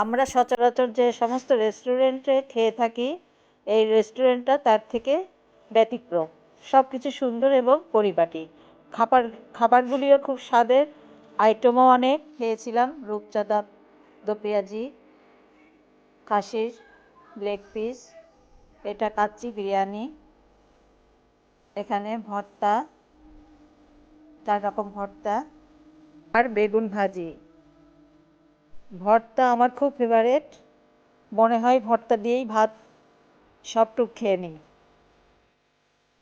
আমরা সচরাচর যে সমস্ত রেস্টুরেন্টে খেয়ে থাকি, এই রেস্টুরেন্টটা তার থেকে ব্যতিক্রম। সব কিছু সুন্দর এবং পরিপাটি। খাবার, খাবারগুলিও খুব স্বাদের। আইটেমও অনেক। খেয়েছিলাম রূপচাঁদা দো পেঁয়াজি খাসির লেগ পিস এটা কাচ্চি বিরিয়ানি, এখানে ভর্তা, চার রকম ভর্তা, আর বেগুন ভাজি। ভর্তা আমার খুব ফেভারেট মনে হয় ভর্তা দিয়েই ভাত সবটুক খেয়ে নিই।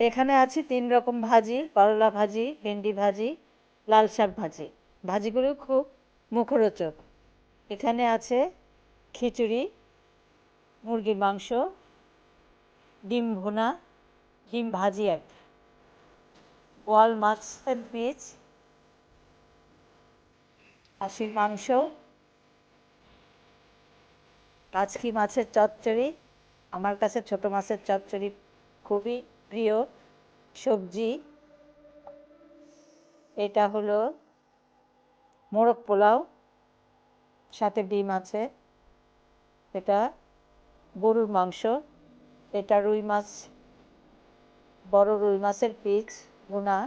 এখানে আছে তিন রকম ভাজি, করলা ভাজি, ভেন্ডি ভাজি, লাল শাক ভাজি। ভাজিগুলো খুব মুখরোচক। এখানে আছে খিচুড়ি, মুরগির মাংস, ডিম ভুনা, ডিম ভাজি এক। ওয়াল মাছের পিস খাসির মাংস কাচকি মাছের চচ্চড়ি। আমার কাছে ছোট মাছের চচ্চড়ি খুবই প্রিয় সবজি। এটা হলো মোরগ পোলাও, সাথে ডিম আছে। এটা গরুর মাংস। এটা রুই মাছ, বড় রুই মাছের পিস, ভুনা।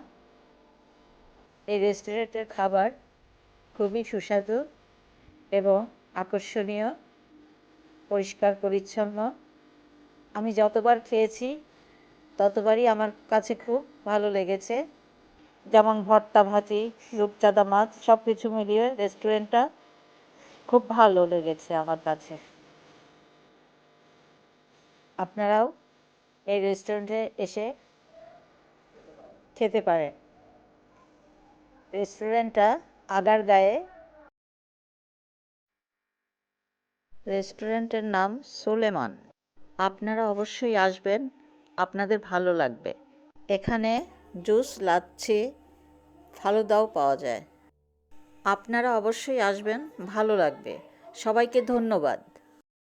এই রেস্টুরেন্টের খাবার খুবই সুস্বাদু এবং আকর্ষণীয়। পরিষ্কার, পরিচ্ছন্ন। আমি যতবার খেয়েছি, ততবারই আমার কাছে খুব ভালো লেগেছে। যেমন ভর্তা ভাজি রূপচাঁদা মাছ সব কিছু মিলিয়ে রেস্টুরেন্টটা খুব ভালো লেগেছে আমার কাছে। আপনারাও এই রেস্টুরেন্টে এসে খেতে পারেন। রেস্টুরেন্টটা আগারগাঁয়ে রেস্টুরেন্টের নাম সুলেমান। আপনারা অবশ্যই আসবেন, আপনাদের ভালো লাগবে। এখানে জুস, লাচ্ছি, ফালুদাও পাওয়া যায়। আপনারা অবশ্যই আসবেন, ভালো লাগবে। সবাইকে ধন্যবাদ।